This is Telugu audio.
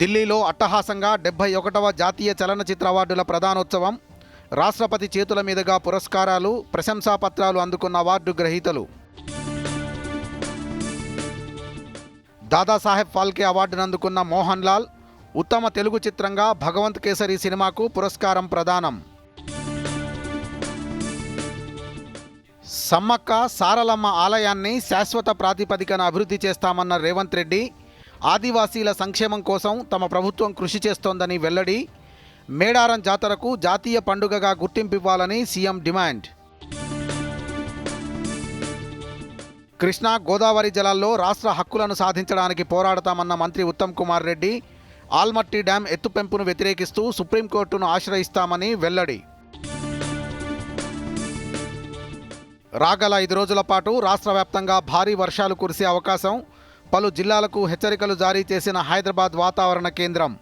ఢిల్లీలో అట్టహాసంగా డెబ్బై ఒకటవ జాతీయ చలనచిత్ర అవార్డుల ప్రధానోత్సవం. రాష్ట్రపతి చేతుల మీదుగా పురస్కారాలు ప్రశంసాపత్రాలు అందుకున్న అవార్డు గ్రహీతలు. దాదాసాహెబ్ ఫాల్కే అవార్డును అందుకున్న మోహన్ లాల్ ఉత్తమ తెలుగు చిత్రంగా భగవంత్ కేసరి సినిమాకు పురస్కారం ప్రదానం. సమ్మక్క సారలమ్మ ఆలయాన్ని శాశ్వత ప్రాతిపదికన అభివృద్ధి చేస్తామన్న రేవంత్ రెడ్డి ఆదివాసీల సంక్షేమం కోసం తమ ప్రభుత్వం కృషి చేస్తోందని వెల్లడి. మేడారం జాతరకు జాతీయ పండుగగా గుర్తింపు ఇవ్వాలని సీఎం డిమాండ్. కృష్ణా గోదావరి జలాల్లో రాష్ట్ర హక్కులను సాధించడానికి పోరాడతామన్న మంత్రి ఉత్తమ్ కుమార్ రెడ్డి ఆల్మట్టి డ్యాం ఎత్తుపెంపును వ్యతిరేకిస్తూ సుప్రీంకోర్టును ఆశ్రయిస్తామని వెల్లడి. రాగల ఐదు రోజుల పాటు రాష్ట్ర వ్యాప్తంగా భారీ వర్షాలు కురిసే అవకాశం పలు జిల్లాలకు హెచ్చరికలు జారీ చేసిన హైదరాబాద్ వాతావరణ కేంద్రం.